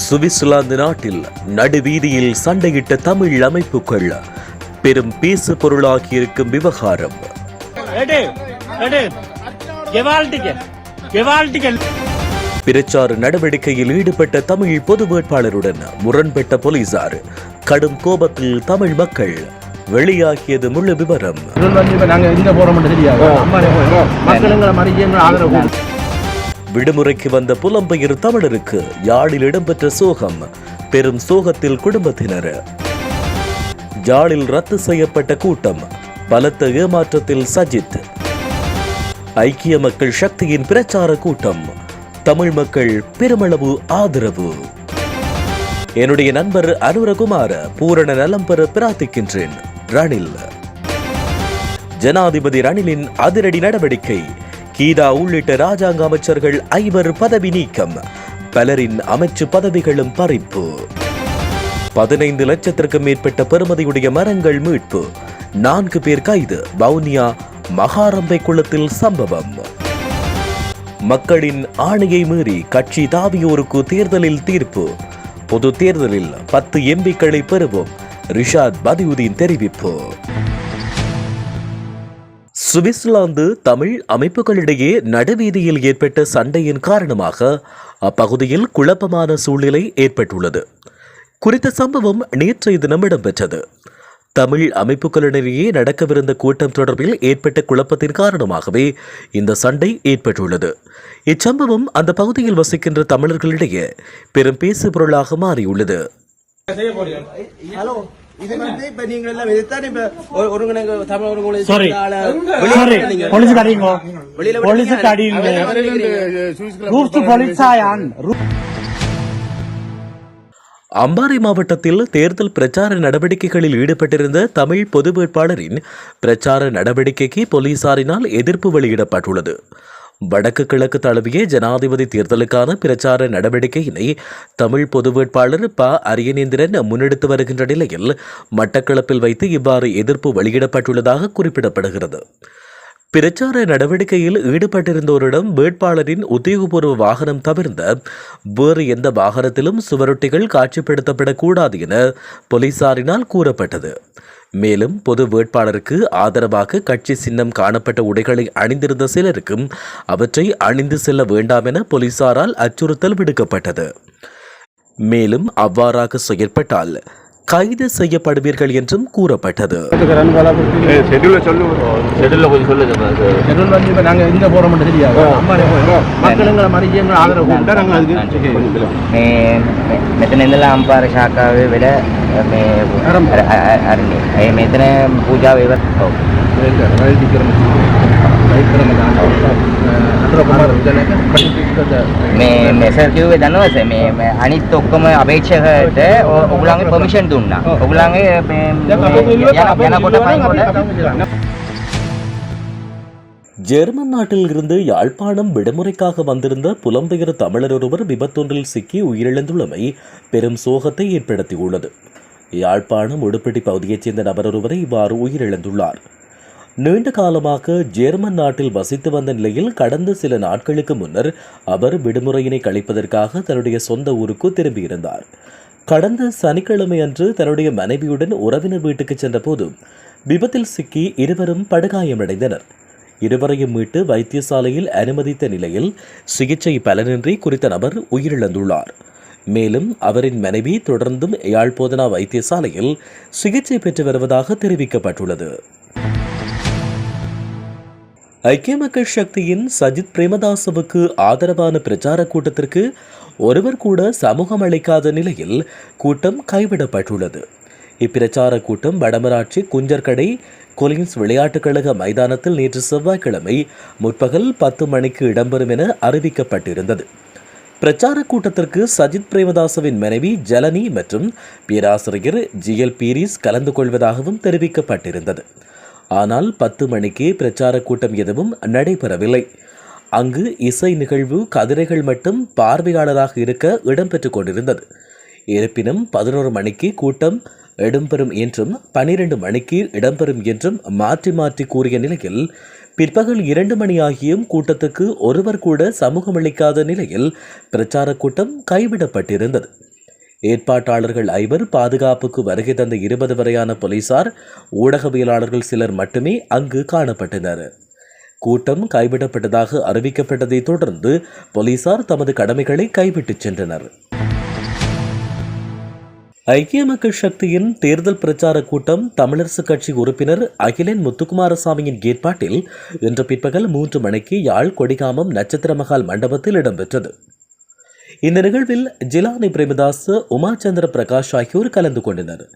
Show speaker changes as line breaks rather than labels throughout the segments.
Switzerland நாட்டில் நடுவீதியில் சண்டையிட்ட தமிழ் அமைப்புகள். பெரும் பேசு விவகாரம்.
எடு கெவால்டிக்க கெவால்டிக்க
பிரச்சார நடவடிக்கையில் ஈடுபட்ட தமிழ் பொது வேட்பாளருடன் முரண்பட்ட போலீசார். கடும் கோபத்தில் தமிழ் மக்கள் வெளியாகியது முழு விவரம்.
நாங்க எங்க போறோம்னு தெரியாது.
விடுமுறைக்கு வந்த புலம்பெயர் தமிழருக்கு யாழில் இடம்பெற்ற சோகம். பெரும் சோகத்தில் குடும்பத்தினர். யாழில் ரத்து செய்யப்பட்ட கூட்டம். பலத்த ஏமாற்றத்தில் சஜித். ஐக்கிய மக்கள் சக்தியின் பிரச்சார கூட்டம். தமிழ் மக்கள் பெருமளவு ஆதரவு. என்னுடைய நண்பர் அனுரகுமார பூரண நலம் பெற பிரார்த்திக்கின்றேன். ரணில். ஜனாதிபதி ரணிலின் அதிரடி நடவடிக்கை கீதா உள்ளிட்ட ராஜாங்க அமைச்சர்கள் ஐவர் பதவி நீக்கம். பலரின் அமைச்சு பதவிகளும் பறிப்பு. பதினைந்து லட்சத்திற்கும் மேற்பட்ட பெறுமதியுடைய மரங்கள் மீட்பு. நான்கு பேர் கைது. வவுனியா மகாரம்பை குளத்தில் சம்பவம். மக்களின் ஆணையை மீறி கட்சி தாவியோருக்கு தேர்தலில் தீர்ப்பு. பொது தேர்தலில் பத்து எம்பிக்களை பெறுவோம். ரிஷாத் பதியுதீன் தெரிவிப்பு. சுவிட்சர்லாந்து தமிழ் அமைப்புகளிடையே நடுவீதியில் ஏற்பட்ட சண்டையின் காரணமாக அப்பகுதியில் குழப்பமான சூழ்நிலை ஏற்பட்டுள்ளது. குறித்த சம்பவம் நேற்றைய தினம் இடம்பெற்றது. தமிழ் அமைப்புகளிடையே நடக்கவிருந்த கூட்டம் தொடர்பில் ஏற்பட்ட குழப்பத்தின் காரணமாகவே இந்த சண்டை ஏற்பட்டுள்ளது. இச்சம்பவம் அந்த பகுதியில் வசிக்கின்ற தமிழர்களிடையே பெரும் பேசு பொருளாக மாறியுள்ளது.
ஹலோ. இது வந்து இப்ப நீங்க எல்லாம் இதுதான் இப்ப ஒரு- ஒருங்கிணைங்க தமிழ் ஒருங்கிணைந்த
சாரி
ஆள
சாரி
வெளியில விட்டீங்க.
போலீஸ் கடிங்க
வெளியில
போலீஸ்
விட்டீங்க.
கடிங்க ரூப்ஸ் போலீஸாயான்
அம்பாறை மாவட்டத்தில் தேர்தல் பிரச்சார நடவடிக்கைகளில் ஈடுபட்டிருந்த தமிழ் பொது வேட்பாளரின் பிரச்சார நடவடிக்கைக்கு போலீசாரினால் எதிர்ப்பு வெளியிடப்பட்டுள்ளது. வடக்கு கிழக்கு தழுவிய ஜனாதிபதி தேர்தலுக்கான பிரச்சார நடவடிக்கையினை தமிழ் பொது வேட்பாளர் ப. அரியநேந்திரன் முன்னெடுத்து வருகின்ற நிலையில் மட்டக்களப்பில் வைத்து இவ்வாறு எதிர்ப்பு வெளியிடப்பட்டுள்ளதாக குறிப்பிடப்படுகிறது. பிரச்சார நடவடிக்கையில் ஈடுபட்டிருந்தோரிடம் வேட்பாளரின் உத்தியோகபூர்வ வாகனம் தவிர்ந்த வேறு எந்த வாகனத்திலும் சுவரொட்டிகள் காட்சிப்படுத்தப்படக்கூடாது என போலீசாரினால் கூறப்பட்டது. மேலும் பொது வேட்பாளருக்கு ஆதரவாக கட்சி சின்னம் காணப்பட்ட உடைகளை அணிந்திருந்த சிலருக்கும் அவற்றை அணிந்து செல்ல வேண்டாம் என போலீசாரால் அச்சுறுத்தல் விடுக்கப்பட்டது. மேலும் அவ்வாறாக செயற்பட்டால் கைது செய்யப்படுவீர்கள் என்றும் கூறப்பட்டது
ஷெட்யூலில் சொல்லு ஷெட்யூலில் கொஞ்சம் சொல்லுங்க
ஷெட்யூல் வந்து இப்ப நாங்க எங்க போறோம்னு தெரியாது அம்மா மக்களுங்களை மறிக்க எங்களை ஆதரவு கொடுத்து நாங்க அதுக்கு
මේ මෙතන ඉඳලා අම්පාර ශාකාවේ වැඩ මේ
ආරම්භ.
අර- අ- අරන්නේ. ඒ මෙතන පූජාව ඉවත්. ඔව්. මේ මෙසර් කිව්වේ දන්නවද මේ මේ අනිත් ඔක්කොම අපේක්ෂකයට ඔ- ඔගොල්ලන්ගේ පර්මිෂන් දුන්නා. ඔගොල්ලන්ගේ මේ මේ යන යනකොට පයින්කොට
ஜெர்மன் நாட்டில் இருந்து யாழ்ப்பாணம் விடுமுறைக்காக வந்திருந்த புலம்பெயர் தமிழர் ஒருவர் விபத்தொன்றில் சிக்கி உயிரிழந்துள்ளமை பெரும் சோகத்தை ஏற்படுத்தியுள்ளது யாழ்ப்பாணம் உடுப்பிட்டி பகுதியைச் சேர்ந்த நபர் ஒருவரை இவ்வாறு உயிரிழந்துள்ளார் நீண்ட காலமாக ஜெர்மன் நாட்டில் வசித்து வந்த நிலையில் கடந்த சில நாட்களுக்கு முன்னர் அவர் விடுமுறையினை கழிப்பதற்காக தன்னுடைய சொந்த ஊருக்கு திரும்பியிருந்தார். கடந்த சனிக்கிழமை அன்று தன்னுடைய மனைவியுடன் உறவினர் வீட்டுக்கு சென்றபோது விபத்தில் சிக்கி இருவரும் படுகாயமடைந்தனர். இருவரையும் மீட்டு வைத்தியசாலையில் அனுமதித்த நிலையில் சிகிச்சை பலனின்றி குறித்த நபர் உயிரிழந்துள்ளார். மேலும் அவரின் மனைவி தொடர்ந்தும் யாழ் வைத்தியசாலையில் சிகிச்சை பெற்று வருவதாக தெரிவிக்கப்பட்டுள்ளது. ஐக்கிய மக்கள் சக்தியின் சஜித் பிரேமதாசவுக்கு ஆதரவான பிரச்சார கூட்டத்திற்கு ஒருவர் கூட சமூகம் அளிக்காத நிலையில் கூட்டம் கைவிடப்பட்டுள்ளது. இப்பிரச்சார கூட்டம் வடமராட்சி குஞ்சர்கடை கொலின்ஸ் விளையாட்டுக் கழக மைதானத்தில் நேற்று செவ்வாய்க்கிழமை முற்பகல் பத்து மணிக்கு இடம்பெறும் என அறிவிக்கப்பட்டிருந்தது. பிரச்சார கூட்டத்திற்கு சஜித் பிரேமதாசவின் மனைவி ஜலனி மற்றும் பேராசிரியர் ஜிஎல் பீரிஸ் கலந்து கொள்வதாகவும் தெரிவிக்கப்பட்டிருந்தது. ஆனால் பத்து மணிக்கு பிரச்சார கூட்டம் எதுவும் நடைபெறவில்லை. அங்கு இசை நிகழ்வு கதிரைகள் மட்டும் பார்வையாளராக இருக்க இடம்பெற்றுக் கொண்டிருந்தது. இருப்பினும் பதினோரு மணிக்கு கூட்டம் இடம்பெறும் என்றும் பனிரெண்டு மணிக்கு இடம்பெறும் என்றும் மாற்றி மாற்றி கூறிய நிலையில் பிற்பகல் இரண்டு மணி ஆகியும் கூட்டத்துக்கு ஒருவர் கூட சமூகமளிக்காத நிலையில் பிரச்சார கூட்டம் கைவிடப்பட்டிருந்தது. ஏற்பாட்டாளர்கள் ஐவர் பாதுகாப்புக்கு வருகை தந்த இருபது வரையான போலீசார் ஊடகவியலாளர்கள் சிலர் மட்டுமே அங்கு காணப்பட்டனர். கூட்டம் கைவிடப்பட்டதாக அறிவிக்கப்பட்டதைத் தொடர்ந்து போலீசார் தமது கடமைகளை கைவிட்டுச் சென்றனர். ஐக்கிய மக்கள் சக்தியின் தேர்தல் பிரச்சார கூட்டம் தமிழரசுக் கட்சி உறுப்பினர் அகிலன் முத்துக்குமாரசாமியின் ஏற்பாட்டில் இன்று பிற்பகல் மூன்று மணிக்கு யாழ் கொடிகாமம் நட்சத்திர மகால் மண்டபத்தில் இடம்பெற்றது. இந்த நிகழ்வில் ஜிலானி பிரேமதாஸ் உமாச்சந்திர பிரகாஷ் ஆகியோர் கலந்து கொண்டனர்.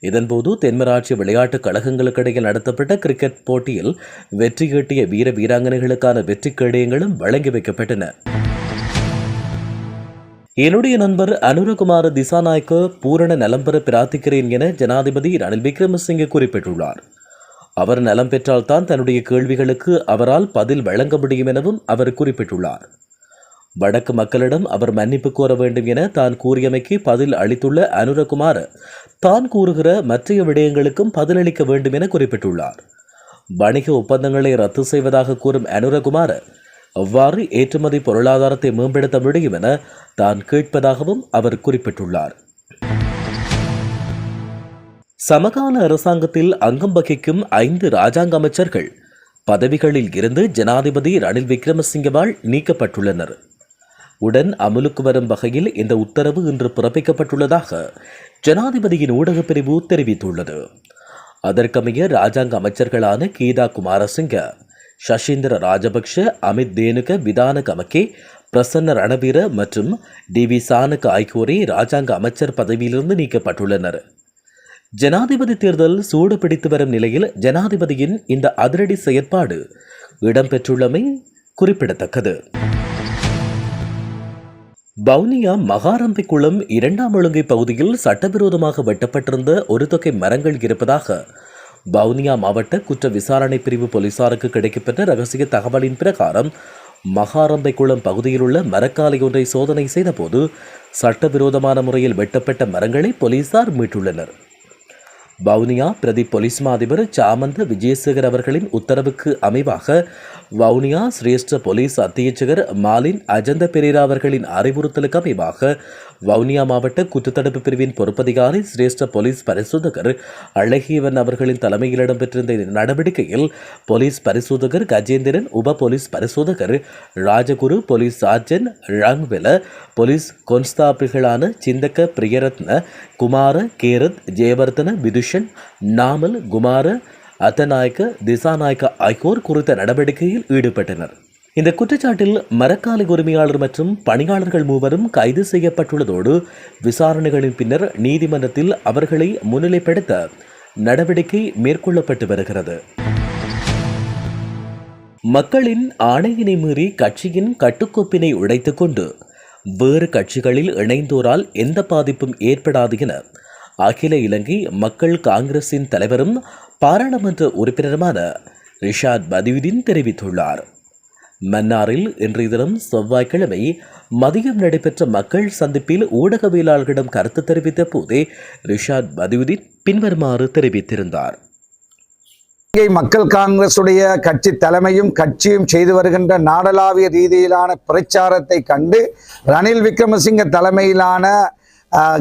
இதன்போது தென்மராட்சி விளையாட்டுக் கழகங்களுக்கிடையில் நடத்தப்பட்ட கிரிக்கெட் போட்டியில் வெற்றி ஈட்டிய வீர வீராங்கனைகளுக்கான வெற்றி கேடயங்களும் வழங்கி வைக்கப்பட்டன. என்னுடைய நண்பர் அனுரகுமார திசாநாயக்க பூரண நலம் பெற பிரார்த்திக்கிறேன் என ஜனாதிபதி ரணில் விக்ரமசிங்கே குறிப்பிட்டுள்ளார். அவர் நலம் பெற்றால்தான் தன்னுடைய கேள்விகளுக்கு அவரால் பதில் வழங்க முடியும் எனவும் அவர் குறிப்பிட்டுள்ளார். வடக்கு மக்களிடம் அவர் மன்னிப்பு கோர வேண்டும் என தான் கூறியமைக்கு பதில் அளித்துள்ள அனுரகுமார் தான் கூறுகிற மற்றைய விடயங்களுக்கும் பதிலளிக்க வேண்டும் என குறிப்பிட்டுள்ளார். வணிக ஒப்பந்தங்களை ரத்து செய்வதாக கூறும் அனுரகுமார் அவ்வாறு ஏற்றுமதி பொருளாதாரத்தை மேம்படுத்த முடியும் என தான் கேட்பதாகவும் அவர் குறிப்பிட்டுள்ளார். சமகால அரசாங்கத்தில் அங்கம் வகிக்கும் ஐந்து ராஜாங்க அமைச்சர்கள் பதவிகளில் இருந்து ஜனாதிபதி ரணில் விக்ரமசிங்கவால் நீக்கப்பட்டுள்ளனர். உடன் அமலுக்கு வரும் வகையில் இந்த உத்தரவு இன்று பிறப்பிக்கப்பட்டுள்ளதாக ஜனாதிபதியின் ஊடகப் பிரிவு தெரிவித்துள்ளது. அதற்கமைய ராஜாங்க அமைச்சர்களான கீதா குமாரசிங்க சஷீந்திர ராஜபக்ஷ அமித் தேனுக விதான கமக்கே பிரசன்ன ரணவீர மற்றும் டி வி சானக ஆகியோரே ராஜாங்க அமைச்சர் பதவியிலிருந்து நீக்கப்பட்டுள்ளனர். ஜனாதிபதி தேர்தல் சூடு பிடித்து வரும் நிலையில் ஜனாதிபதியின் இந்த அதிரடி செயற்பாடு இடம்பெற்றுள்ளமை குறிப்பிடத்தக்கது. வவுனியா மகாரம்பிக்குளம் இரண்டாம் ஒழுங்கை பகுதியில் சட்டவிரோதமாக வெட்டப்பட்டிருந்த ஒரு தொகை மரங்கள் இருப்பதாக வவுனியா மாவட்ட குற்ற விசாரணை பிரிவு போலீசாருக்கு கிடைக்கப்பெற்ற ரகசிய தகவலின் பிரகாரம் மகாரம்பைக்குளம் பகுதியிலுள்ள பகுதியில் உள்ள மரக்காலை ஒன்றை சோதனை செய்தபோது சட்டவிரோதமான முறையில் வெட்டப்பட்ட மரங்களை போலீசார் மீட்டுள்ளனர். வவுனியா பிரதி போலீஸ் மாதிபர் சாமந்த விஜயசேகர் அவர்களின் உத்தரவுக்கு அமைவாக வவுனியா சிரேஷ்ட போலீஸ் அத்தியட்சகர் மாலின் அஜந்த பெரேரா அவர்களின் அறிவுறுத்தலுக்கு அமைவாக வவுனியா மாவட்ட குற்றத்தடுப்பு பிரிவின் பொறுப்பதிகாரி சிரேஷ்ட போலீஸ் பரிசோதகர் அழகியவன் அவர்களின் தலைமையில் இடம்பெற்றிருந்த இந்த நடவடிக்கையில் போலீஸ் பரிசோதகர் கஜேந்திரன் உப போலீஸ் பரிசோதகர் Rajaguru police sergeant Rangwela police கொன்ஸ்தாபிள்களான Chinthaka Priyaratne Kumara Herath Jayawardena Vidushan Namal Kumara Attanayake Dissanayake ஆகியோர் குறித்த நடவடிக்கையில் ஈடுபட்டனர். இந்த குற்றச்சாட்டில் மரக்காலை உரிமையாளர் மற்றும் பணியாளர்கள் மூவரும் கைது செய்யப்பட்டுள்ளதோடு விசாரணைகளின் பின்னர் நீதிமன்றத்தில் அவர்களை முன்னிலைப்படுத்த நடவடிக்கை மேற்கொள்ளப்பட்டு வருகிறது. மக்களின் ஆணையினை மீறி கட்சியின் கட்டுக்கோப்பினை உடைத்துக் கொண்டு வேறு கட்சிகளில் இணைந்தோரால் எந்த பாதிப்பும் ஏற்படாது என அகில இலங்கை மக்கள் காங்கிரசின் தலைவரும் பாராளுமன்ற உறுப்பினருமான ரிஷாத் பதியுதீன் தெரிவித்துள்ளார். மன்னாரில் இன்றைய தினம் செவ்வாய்க்கிழமை மதியம் நடைபெற்ற மக்கள் சந்திப்பில் ஊடகவியலாளர்களிடம் கருத்து தெரிவித்த போதே ரிஷாத் பதியுதீன் பின்வருமாறு தெரிவித்திருந்தார்.
இலங்கை மக்கள் காங்கிரசுடைய கட்சி தலைமையும் கட்சியும் செய்து வருகின்ற நாடளாவிய ரீதியிலான பிரச்சாரத்தை கண்டு ரணில் விக்ரமசிங்க தலைமையிலான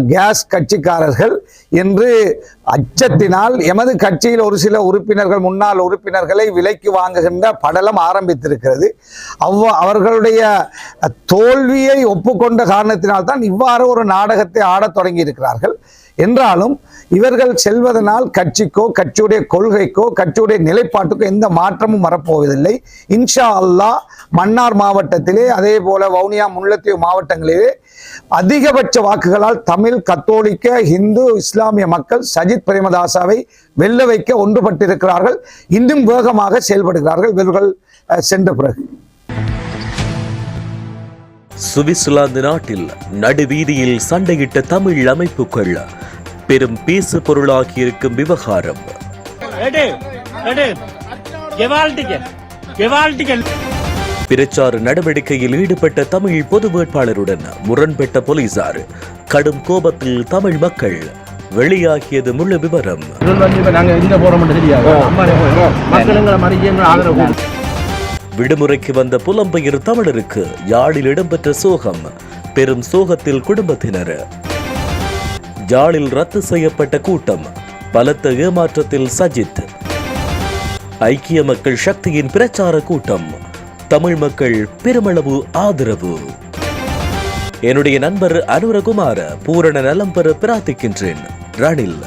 கேஸ் கட்சிக்காரர்கள் என்று அச்சத்தினால் எமது கட்சியில் ஒரு சில உறுப்பினர்கள் முன்னாள் உறுப்பினர்களை விலைக்கு வாங்குகின்ற படலம் ஆரம்பித்திருக்கிறது. அவ்வ அவர்களுடைய தோல்வியை ஒப்புக்கொண்ட காரணத்தினால்தான் இவ்வாறு ஒரு நாடகத்தை ஆடத் தொடங்கி இருக்கிறார்கள் என்றாலும் இவர்கள் செல்வதனால் கட்சிக்கோ கட்சியுடைய கொள்கைக்கோ கட்சியுடைய நிலைப்பாட்டுக்கோ எந்த மாற்றமும் வரப்போவதில்லை. இன்ஷா அல்லாஹ் மன்னார் மாவட்டத்திலே அதே போல வவுனியா முல்லைத்தீவு மாவட்டங்களிலே அதிகபட்ச வாக்குகளால் தமிழ் கத்தோலிக்க இந்து இஸ்லாமிய மக்கள் சஜித் பிரேமதாசாவை வெல்ல வைக்க ஒன்றுபட்டிருக்கிறார்கள். இன்னும் வேகமாக செயல்படுகிறார்கள். இவர்கள் சென்ற பிறகு.
சுவிட்சர்லாந்து நாட்டில் நடுவீதியில் சண்டையிட்ட தமிழ் அமைப்புகள் பெரும் பேசு பொருளாகியிருக்கும் விவகாரம். பிரச்சார நடவடிக்கையில் ஈடுபட்ட தமிழ் பொது வேட்பாளருடன் முரண்பட்ட போலீசார் கடும் கோபத்தில் தமிழ் மக்கள் வெளியாகியது முழு விவரம். விடுமுறைக்கு வந்த புலம்பெயர் தமிழருக்கு யாழில் இடம்பெற்ற சோகம். பெரும் சோகத்தில் குடும்பத்தினர். யாழில் ரத்து செய்யப்பட்ட கூட்டம். பலத்த ஏமாற்றத்தில் சஜித். ஐக்கிய மக்கள் சக்தியின் பிரச்சார கூட்டம். தமிழ் மக்கள் பெருமளவு ஆதரவு. என்னுடைய நண்பர் அனுரகுமார பூரண நலம் பெற பிரார்த்திக்கின்றேன். ரணில்.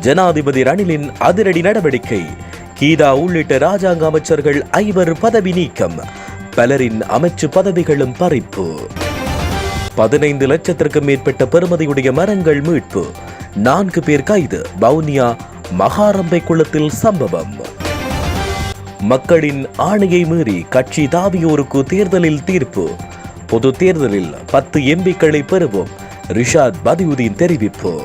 ஜனாதிபதி ரணிலின் அதிரடி நடவடிக்கை கீதா உள்ளிட்ட ராஜாங்க அமைச்சர்கள் ஐவர் பதவி நீக்கம். பலரின் அமைச்சு பதவிகளும் பறிப்பு. பதினைந்து லட்சத்திற்கும் மேற்பட்ட பெருமதியுடைய மரங்கள் மீட்பு. நான்கு பேர் கைது. வவுனியா மகாரம்பை குளத்தில் சம்பவம். மக்களின் ஆணையை மீறி கட்சி தாவியோருக்கு தேர்தலில் தீர்ப்பு. பொது தேர்தலில் பத்து எம்பிக்களை பெறுவோம். ரிஷாத் பதியுதீன் தெரிவிப்பு.